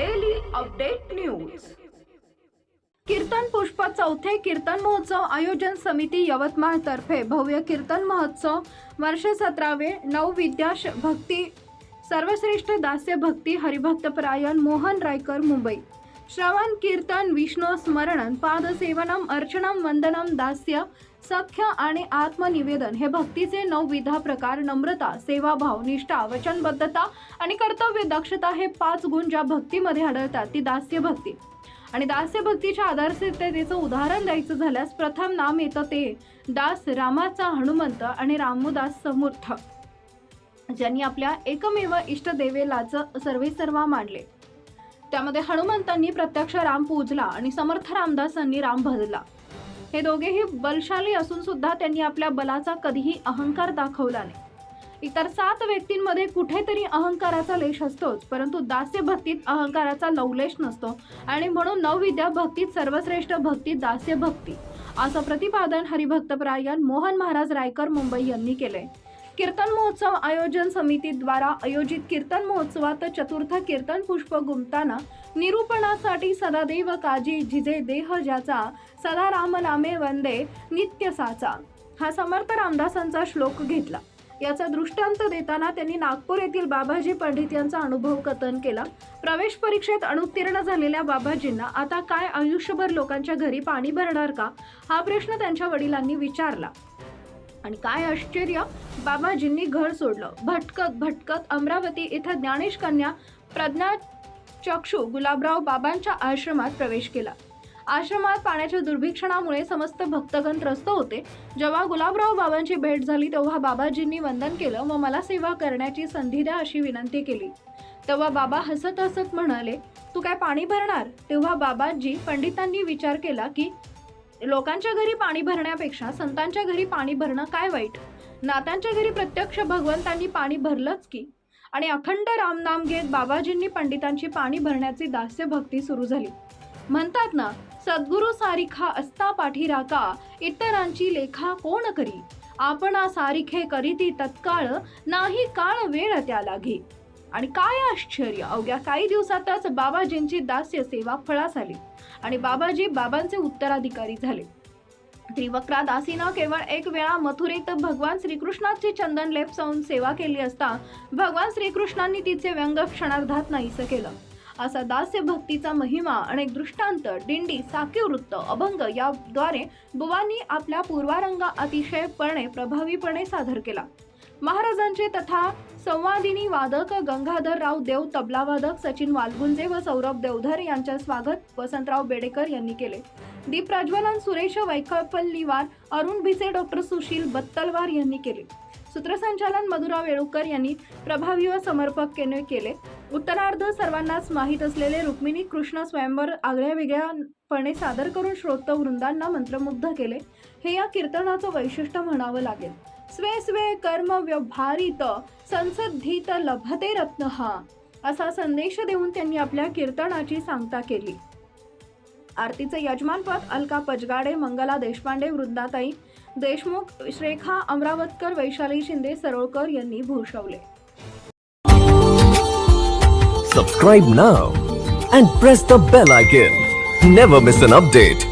Update news कीर्तन पुष्प चौथे कीर्तन महोत्सव आयोजन समिती यवतमाळ तर्फे भव्य कीर्तन महोत्सव वर्ष सतरावे नऊ विद्याश भक्ती सर्वश्रेष्ठ दास्य भक्ती हरिभक्तपरायण मोहन रायकर मुंबई. श्रवण कीर्तन विष्णू स्मरणन पादसेवनम अर्चनम वंदनम दास्य सख्य आणि आत्मनिवेदन हे भक्तीचे नवविधा प्रकार नम्रता सेवाभाव निष्ठा वचनबद्धता आणि कर्तव्य दक्षता हे पाच गुण ज्या भक्तीमध्ये आढळतात ती दास्य भक्ती. आणि दास्य भक्तीच्या आदर्शतेचं उदाहरण द्यायचं झाल्यास प्रथम नाम येतं ते दास रामाचा हनुमंत आणि रामोदास समर्थ ज्यांनी आपल्या एकमेव इष्टदेवेलाच सर्वेसर्वा मानले त्यामध्ये हनुमंतांनी प्रत्यक्ष राम पूजला आणि समर्थ रामदासांनी राम भजला हे दोघेही बलशाली असून सुद्धा त्यांनी आपल्या बलाचा कधीही अहंकार दाखवला नाही. इतर सात व्यक्तींमध्ये कुठेतरी अहंकाराचा लेश असतोच परंतु दास्य भक्तीत अहंकाराचा लवलेश नसतो आणि म्हणून नवविद्या भक्तीत सर्वश्रेष्ठ भक्ती दास्य भक्ती. असं प्रतिपादन हरिभक्तपरायण मोहन महाराज रायकर मुंबई यांनी केलंय. कीर्तन महोत्सव आयोजन समितीद्वारा आयोजित कीर्तन महोत्सवात चतुर्थ कीर्तन पुष्प गुमताना निरूपणासाठी सदादेव काजी जिजे देह ज्याचा सदा राम नामे वंदे नित्य साचा. हा समर्थ रामदासांचा श्लोक घेतला. याचा दृष्टांत देताना त्यांनी नागपूर येथील बाबाजी पंडित यांचा अनुभव कथन केला. प्रवेश परीक्षेत अनुत्तीर्ण झालेल्या बाबाजींना आता काय आयुष्यभर लोकांच्या घरी पाणी भरणार का? हा प्रश्न त्यांच्या वडिलांनी विचारला. आणि काय आश्चर्य? बाबाजींनी घर सोडलं. भटकत भटकत अमरावती इथं ज्ञानेश कन्या प्रज्ञा चक्षू गुलाबराव बाबांच्या आश्रमात प्रवेश केला. आश्रमात पाण्याच्या दुर्भिक्षणामुळे समस्त भक्तगण त्रस्त होते. जेव्हा गुलाबराव बाबांची भेट झाली तेव्हा बाबाजींनी वंदन केलं व मला सेवा करण्याची संधी द्या अशी विनंती केली. तेव्हा बाबा हसत हसत म्हणाले तू काय पाणी भरणार? तेव्हा बाबाजी पंडितांनी विचार केला की लोकांच्या घरी पाणी भरण्यापेक्षा संतांच्या घरी पाणी भरणं काय वाईट? नात्यांच्या घरी प्रत्यक्ष भगवंतांनी पाणी भरलंच की? आणि अखंड रामनाम घेत बाबाजींनी पंडितांची पाणी भरण्याची दास्य भक्ती सुरू झाली. म्हणतात ना सद्गुरु सारिखा असता पाठीराका इतरांची लेखा कोण करी? आपणा सारिखे करीती तत्काळ नाही काळ वेळ त्या लागे आणि काय आश्चर्य अवघ्या काही दिवसातच बाबाजींची दास्य सेवा फळास आली आणि बाबाजी बाबांचे उत्तराधिकारी झाले. त्रिवक्रा दासीनं केवळ एक वेळा मथुरेत भगवान श्रीकृष्णाची चंदन लेप जाऊन सेवा केली असता भगवान श्रीकृष्णांनी तिचे व्यंग क्षणार्धात नाहीसं केलं. असा दास्य भक्तीचा महिमा अनेक दृष्टांत दिंडी साखी वृत्त अभंग याद्वारे बुवांनी आपल्या पूर्वारंग अतिशयपणे प्रभावीपणे सादर केला. महाराजांचे तथा संवादिनी वादक गंगाधरराव देव तबलावादक सचिन वालगुंजे व सौरभ देवधर यांच्या स्वागत वसंतराव बेडेकर यांनी केले. दीप प्रज्वलन सुरेश वैकपल्लीवार अरुण भिसे डॉक्टर सुशील बत्तलवार यांनी केले. सूत्रसंचालन मधुरा वेळुकर यांनी प्रभावी व समर्पकतेने केले. उत्तरार्ध सर्वांनाच माहीत असलेले रुक्मिणी कृष्ण स्वयंवर आगळ्या वेगळ्यापणे सादर करून श्रोत वृंदांना मंत्रमुग्ध केले. हे या कीर्तनाचं वैशिष्ट्य म्हणावं लागेल. स्वे स्वे कर्म व्यवहारित संसद्धित लभते रत्न हा असा संदेश देऊन त्यांनी आपल्या कीर्तनाची सांगता केली. आरतीचे यजमानपद अलका पजगाडे मंगला देशपांडे वृंदाताई देशमुख श्रेखा अमरावतकर वैशाली शिंदे सरोळकर यांनी भूषवले. Subscribe now and press the bell icon never miss an update